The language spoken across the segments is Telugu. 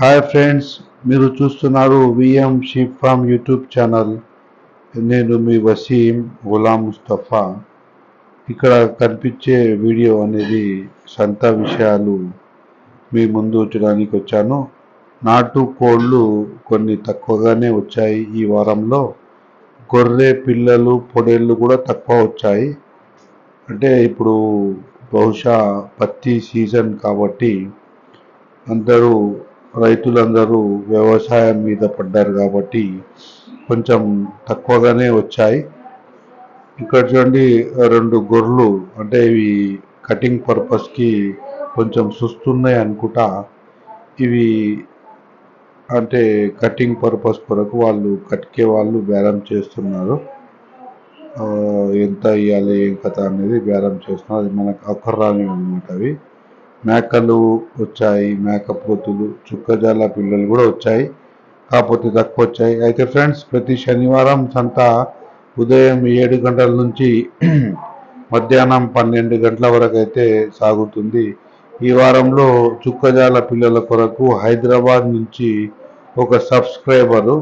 హాయ్ ఫ్రెండ్స్ మీరు చూస్తున్నారు VM sheep farm YouTube channel నేను మీ వసీం గులాం ముస్తఫా. ఇక్కడ కనిపించే వీడియో అనేది సంత విషయాలు మీ ముందు ఉంచడానికి వచ్చాను. నాటు కోళ్ళు కొన్ని తక్కువగానే వచ్చాయి ఈ వారంలో. గొర్రె పిల్లలు పొడేళ్ళు కూడా తక్కువ వచ్చాయి. అంటే ఇప్పుడు బహుశా పత్తి సీజన్ కాబట్టి అందరూ రైతులందరూ వ్యవసాయం మీద పడ్డారు కాబట్టి కొంచెం తక్కువగానే వచ్చాయి. ఇక్కడ చూడండి రెండు గొర్రెలు అంటే ఇవి కటింగ్ పర్పస్కి కొంచెం సుస్తున్నాయి అనుకుంటా. ఇవి అంటే కటింగ్ పర్పస్ కొరకు వాళ్ళు కట్కే వాళ్ళు బేరం చేస్తున్నారు. ఎంత ఇవ్వాలి ఏం కథ అనేది బేరం చేస్తున్నారు. అది మనకు అక్కర్రాని అనమాట అవి. మేకలు వచ్చాయి మేకపోతులు చుక్కజాల పిల్లలు కూడా వచ్చాయి కాకపోతే తక్కువ వచ్చాయి. అయితే ఫ్రెండ్స్ ప్రతి శనివారం సంత ఉదయం ఏడు గంటల నుంచి మధ్యాహ్నం పన్నెండు గంటల వరకు అయితే సాగుతుంది. ఈ వారంలో చుక్కజాల పిల్లల కొరకు హైదరాబాద్ నుంచి ఒక సబ్స్క్రైబరు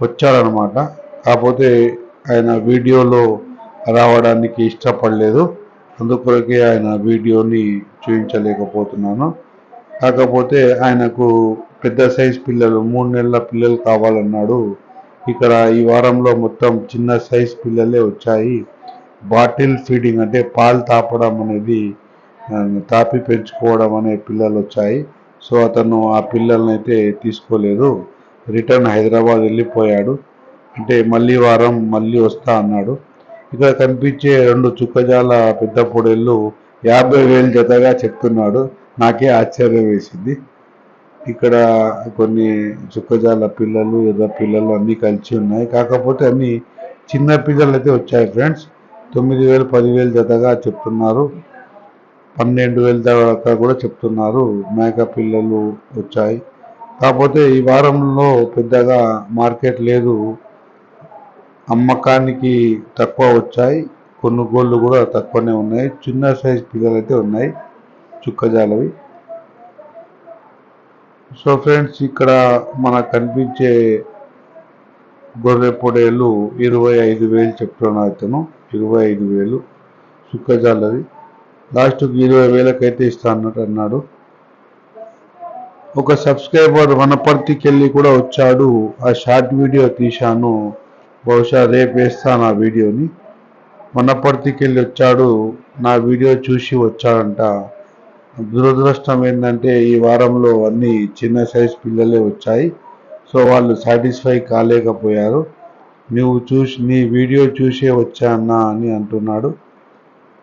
వచ్చారనమాట కాకపోతే ఆయన వీడియోలో రావడానికి ఇష్టపడలేదు. అందుకొరకే ఆయన వీడియోని చూపించలేకపోతున్నాను. కాకపోతే ఆయనకు పెద్ద సైజ్ పిల్లలు మూడు నెలల పిల్లలు కావాలన్నాడు. ఇక్కడ ఈ వారంలో మొత్తం చిన్న సైజ్ పిల్లలే వచ్చాయి. బాటిల్ ఫీడింగ్ అంటే పాలు తాపడం అనేది తాపి పెంచుకోవడం అనే పిల్లలు వచ్చాయి. సో అతను ఆ పిల్లల్ని అయితే తీసుకోలేదు. రిటర్న్ హైదరాబాద్ వెళ్ళిపోయాడు. అంటే మళ్ళీ వారం మళ్ళీ వస్తా అన్నాడు. ఇక్కడ కనిపించే రెండు చుక్కజాల పెద్ద పొడేళ్ళు యాభై వేలు జతగా చెప్తున్నాడు. నాకే ఆశ్చర్యం వేసింది. ఇక్కడ కొన్ని చుక్కజాల పిల్లలు ఎర్ర పిల్లలు అన్నీ కలిసి ఉన్నాయి. కాకపోతే అన్ని చిన్న పిల్లలు అయితే వచ్చాయి ఫ్రెండ్స్. తొమ్మిది వేలు పదివేలు జతగా చెప్తున్నారు. పన్నెండు వేల దాకా కూడా చెప్తున్నారు. మేక పిల్లలు వచ్చాయి. కాకపోతే ఈ వారంలో పెద్దగా మార్కెట్ లేదు. అమ్మకానికి తక్కువ వచ్చాయి కొనుగోళ్ళు కూడా తక్కువనే ఉన్నాయి చిన్న సైజ్ పిల్లలు అయితే ఉన్నాయి చుక్కజాలవి. సో ఫ్రెండ్స్ ఇక్కడ మనకు కనిపించే గొర్రె పొడేళ్ళు ఇరవై ఐదు వేలు చెప్తున్నా అతను ఇరవై ఐదు వేలు చుక్కజాలది. లాస్ట్కి ఇరవై వేలకైతే ఇస్తా అన్నట్టు అన్నాడు. ఒక సబ్స్క్రైబర్ వనపర్తికి వెళ్ళి కూడా వచ్చాడు ఆ షార్ట్ వీడియో తీశాను బహుశా రేపు వేస్తా నా వీడియోని. వనపర్తికి వెళ్ళి వచ్చాడు నా వీడియో చూసి వచ్చాడంట. దురదృష్టం ఏంటంటే ఈ వారంలో అన్ని చిన్న సైజ్ పిల్లలే వచ్చాయి. సో వాళ్ళు సాటిస్ఫై కాలేకపోయారు. నువ్వు చూసి నీ వీడియో చూసే వచ్చా అన్నా అని అంటున్నాడు.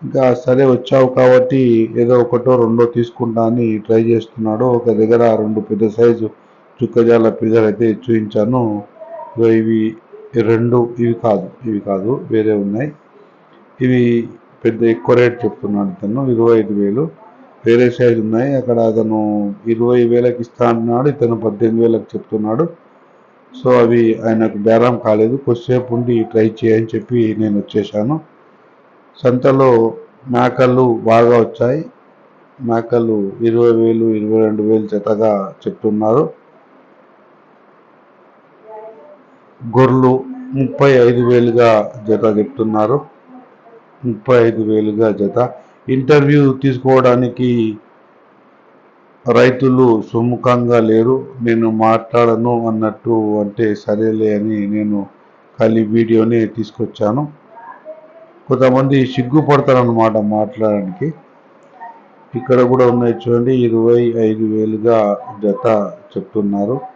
ఇంకా సరే వచ్చావు కాబట్టి ఏదో ఒకటో రెండో తీసుకుంటా అని ట్రై చేస్తున్నాడు. ఒక దగ్గర రెండు పెద్ద సైజు చుక్కజాల పిల్లలు అయితే చూపించాను ఇవి రెండు ఇవి కాదు ఇవి కాదు వేరే ఉన్నాయి. ఇవి పెద్ద ఎక్కువ రేట్ చెప్తున్నాడు తను ఇరవై ఐదు వేలు. వేరే సైజు ఉన్నాయి. అక్కడ అతను ఇరవై వేలకు ఇస్తా అంటున్నాడు ఇతను పద్దెనిమిది వేలకు చెప్తున్నాడు. సో అవి ఆయనకు బేరం కాలేదు. కొద్దిసేపు ఉండి ట్రై చేయని చెప్పి నేను వచ్చేసాను. సంతలో మేకలు బాగా వచ్చాయి. మేకలు ఇరవై వేలు ఇరవై రెండు వేలు జతగా చెప్తున్నారు. గొర్రెలు ముప్పై ఐదు వేలుగా జత చెప్తున్నారు. ముప్పై ఐదు వేలుగా జత. ఇంటర్వ్యూ తీసుకోవడానికి రైతులు సుముఖంగా లేరు. నేను మాట్లాడను అన్నట్టు అంటే సరేలే అని నేను ఖాళీ వీడియోని తీసుకొచ్చాను. కొంతమంది సిగ్గుపడతారనమాట మాట్లాడడానికి. ఇక్కడ కూడా ఉన్నాయి చూడండి ఇరవై ఐదు వేలుగా జత చెప్తున్నారు.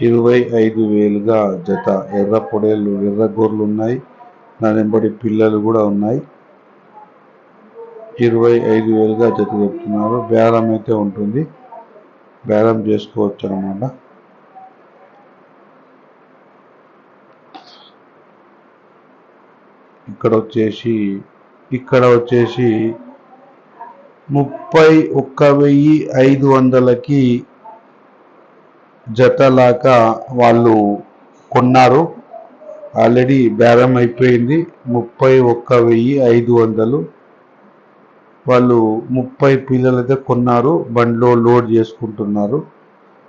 ఇరవై ఐదు వేలుగా జత ఎర్ర పొడేళ్ళు ఎర్ర గొర్రెలు ఉన్నాయి. దాని వెంబడి పిల్లలు కూడా ఉన్నాయి. ఇరవై ఐదు వేలుగా జత చెప్తున్నారు. బేరం అయితే ఉంటుంది. బేరం చేసుకోవచ్చు అనమాట ఇక్కడ వచ్చేసి ఇక్కడ వచ్చేసి ముప్పై ఒక్క వెయ్యి ఐదు వందలకి జతలాగా వాళ్ళు కొన్నారు. ఆల్రెడీ బేరం అయిపోయింది. ముప్పై ఒక్క వెయ్యి ఐదు వందలు. వాళ్ళు ముప్పై పిల్లలు అయితే కొన్నారు బండ్లో లోడ్ చేసుకుంటున్నారు.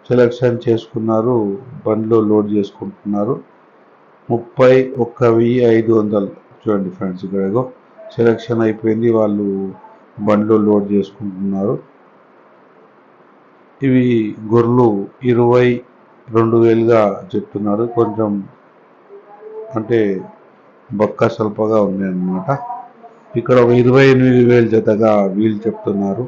సెలక్షన్ చేసుకున్నారు బండ్లో లోడ్ చేసుకుంటున్నారు. ముప్పై ఒక్క వెయ్యి ఐదు వందలు. చూడండి ఫ్రెండ్స్ ఇక్కడ సెలక్షన్ అయిపోయింది. వాళ్ళు బండ్లో లోడ్ చేసుకుంటున్నారు. ఇవి గొర్రెలు ఇరవై రెండు వేలుగా చెప్తున్నారు. కొంచెం అంటే బక్క స్వల్పగా ఉన్నాయన్నమాట ఇక్కడ ఒక ఇరవై ఎనిమిది వేలు జతగా వీళ్ళు చెప్తున్నారు.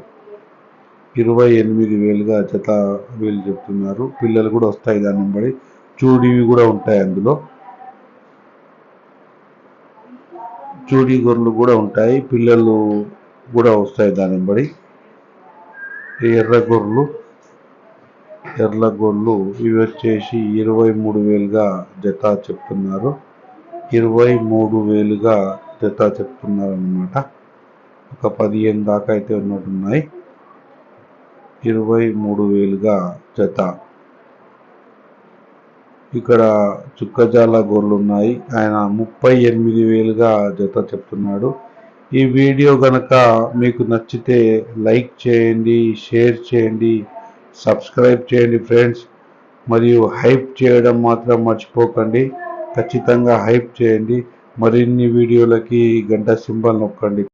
ఇరవై ఎనిమిది వేలుగా జత వీళ్ళు చెప్తున్నారు. పిల్లలు కూడా వస్తాయి దాన్ని బడి చూడివి కూడా ఉంటాయి అందులో. చూడి గొర్రెలు కూడా ఉంటాయి. పిల్లలు కూడా వస్తాయి దాన్ని బడి ఎర్ర గొర్రెలు ఎర్ర ఇవి వచ్చేసి ఇరవై మూడు వేలుగా జత చెప్తున్నారు. ఇరవై మూడు వేలుగా జత చెప్తున్నారు అనమాట ఒక పదిహేను దాకా అయితే ఉన్నట్టున్నాయి. ఇరవై మూడు వేలుగా జత. ఇక్కడ చుక్కజాల గొర్రెలు ఉన్నాయి ఆయన ముప్పై ఎనిమిది వేలుగా జత చెప్తున్నాడు. ఈ వీడియో కనుక మీకు నచ్చితే లైక్ చేయండి షేర్ చేయండి. సబ్స్క్రైబ్ చేయండి ఫ్రెండ్స్. మరియు హైప్ చేయడం మాత్రం మర్చిపోకండి. ఖచ్చితంగా హైప్ చేయండి. మరిన్ని వీడియోలకి గంట సింబల్ నొక్కండి.